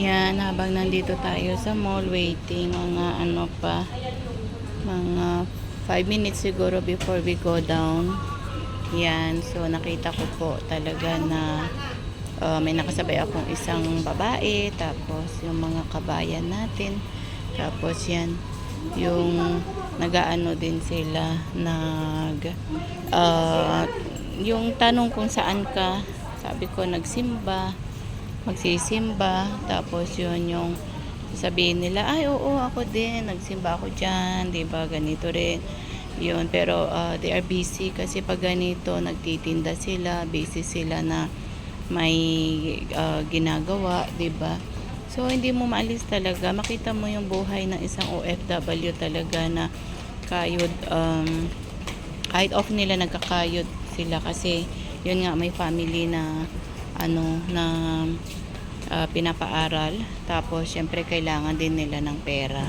Yan, habang nandito tayo sa mall, waiting, mga ano pa, mga 5 minutes siguro before we go down. Yan, so nakita ko po talaga na uh, may nakasabay akong isang babae, tapos yung mga kabayan natin, tapos yan, yung nagaano din sila, nag, uh, yung tanong kung saan ka, sabi ko nagsimba, magsisimba, tapos yun yung sabihin nila, ay oo ako din, nagsimba ako dyan, di ba ganito rin. Yun, pero uh, they are busy kasi pag ganito, nagtitinda sila, busy sila na may uh, ginagawa, di ba? So, hindi mo maalis talaga. Makita mo yung buhay ng isang OFW talaga na kayod, um, kahit off nila nagkakayod sila kasi yun nga may family na ano na ah, pinapaaral. Tapos syempre kailangan din nila ng pera.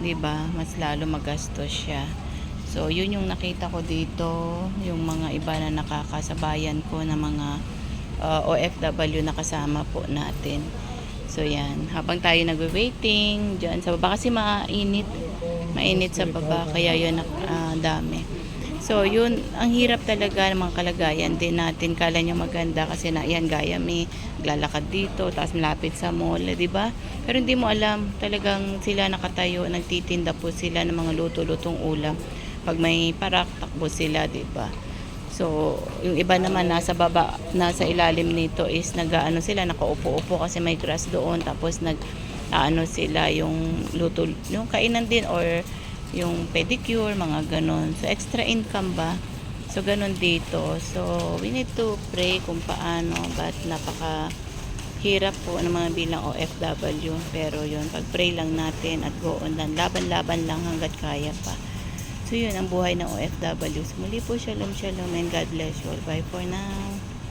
'di ba? Mas lalo magastos siya. So yun yung nakita ko dito. Yung mga iba na nakakasabayan ko na mga ah, OFW na kasama po natin. So yan. Habang tayo nagwe-waiting diyan sa baba. Kasi mainit. Mainit sa baba. Kaya yun ah, dami So, yun, ang hirap talaga ng mga kalagayan din natin. Kala nyo maganda kasi na, yan, gaya may naglalakad dito, tapos malapit sa mall, di ba? Pero hindi mo alam, talagang sila nakatayo, nagtitinda po sila ng mga luto-lutong ulam. Pag may parak, takbo sila, di ba? So, yung iba naman nasa baba, nasa ilalim nito is nag-ano sila, nakaupo-upo kasi may grass doon, tapos nag ano sila yung luto, yung kainan din or yung pedicure, mga ganon. So, extra income ba? So, ganon dito. So, we need to pray kung paano, but napaka hirap po ng mga bilang OFW. Pero yun, pag-pray lang natin at go on lang. Laban-laban lang hanggat kaya pa. So, yun ang buhay ng OFW. So, muli po, shalom, shalom, and God bless you all. Bye for now.